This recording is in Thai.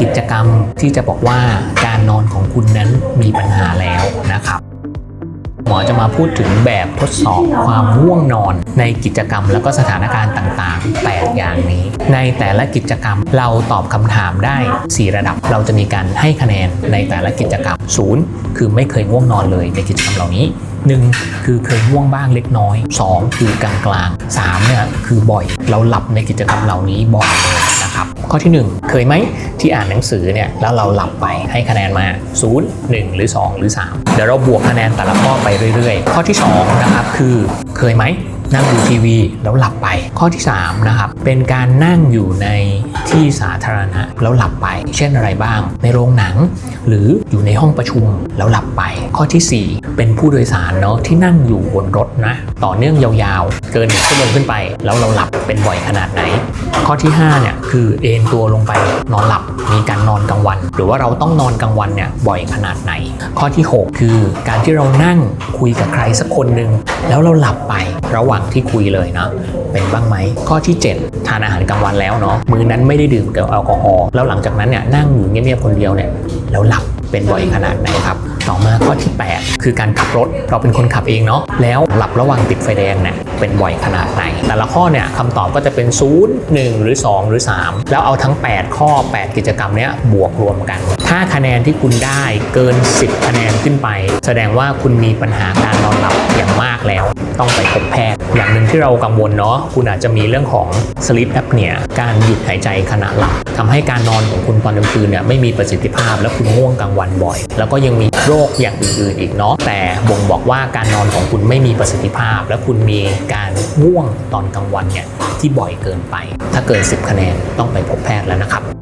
กิจกรรมที่จะบอกว่าการนอนของคุณนั้นมีปัญหาแล้วนะครับหมอจะมาพูดถึงแบบทดสอบความง่วงนอนในกิจกรรมแล้วก็สถานการณ์ต่างๆ 8 อย่างนี้ ในแต่ละกิจกรรมเราตอบคำถามได้ 4 ระดับ เราจะมีการให้คะแนนในแต่ละกิจกรรม 0 คือไม่เคยง่วงนอนเลยในกิจกรรมเหล่านี้ 1คือเคยง่วงบ้างเล็กน้อย 2 คือกลางกลางๆ3เนี่ยคือบ่อยเราหลับในกิจกรรมเหล่านี้บ่อยเลยนะครับ ข้อที่ 1 เคยไหมที่อ่านหนังสือเนี่ยแล้วเราหลับไปให้คะแนนมา 0 1 หรือ 2 หรือ 3 เดี๋ยวเราบวกคะแนนแต่ละข้อไปเรื่อยๆ ข้อที่ 2 นะครับ คือเคยไหมนั่งดูทีวีแล้วหลับไปข้อที่ 3 นะครับ เป็นการนั่งอยู่ใน ที่สาธารณะแล้วหลับไป เช่นอะไรบ้าง ในโรงหนัง หรืออยู่ในห้องประชุมแล้วหลับไป ข้อทีสี่4 เป็นผู้โดยสารเนาะที่นั่งอยู่บนรถนะ ต่อเนื่องยาวๆ เกินหนึ่งชั่วโมงขึ้นไป แล้วเราหลับเป็นบ่อยขนาดไหน ข้อที่5เนี่ยคือเอนตัวลงไปนอนหลับมีการนอนกลางวัน หรือว่าเราต้องนอนกลางวันเนี่ยบ่อยขนาดไหน ข้อที่ 6 คือการที่เรานั่งคุยกับใครสักคนหนึ่งแล้วเราหลับไประหว่างที่คุยเลยเนาะเป็นบ้างไหมข้อที่ 7 ทานอาหารกลางวันแล้วเนาะมื้อนั้นไม่ได้ดื่มแอลกอฮอล์แล้วหลังจากนั้นเนี่ยนั่งอยู่เงียบๆคนเดียวเนี่ยแล้วหลับเป็นบ่อยขนาดไหนครับ ต่อมาข้อที่ 8 คือการขับรถเราเป็นคนขับเองเนาะแล้วหลับระหว่างติดไฟแดงเนี่ยเป็นบ่อยขนาดไหน แต่ละข้อเนี่ยคำตอบก็จะเป็น 0 1 หรือ 2 หรือ 3 แล้วเอาทั้ง 8 ข้อ 8 กิจกรรมเนี้ยบวกรวมกัน ถ้าคะแนนที่คุณได้เกิน 10 คะแนนขึ้นไป แสดงว่าคุณมีปัญหาการนอนหลับอย่างมากแล้ว ต้องไปพบแพทย์ อย่างหนึ่งที่เรากังวลเนาะคุณอาจจะมีเรื่องของ sleep apnea การหยุดหายใจขณะหลับทำให้การนอนของคุณตอนกลางคืนเนี่ยไม่มีประสิทธิภาพ และคุณง่วงกลางวันบ่อย แล้วก็ยังมีโรคอย่างอื่นๆอีกเนาะแต่บ่งบอกว่าการนอนของคุณไม่มีประสิทธิภาพ และคุณมีการง่วงตอนกลางวันเนี่ยที่บ่อยเกินไป ถ้าเกิน 10 คะแนนต้องไปพบแพทย์แล้วนะครับ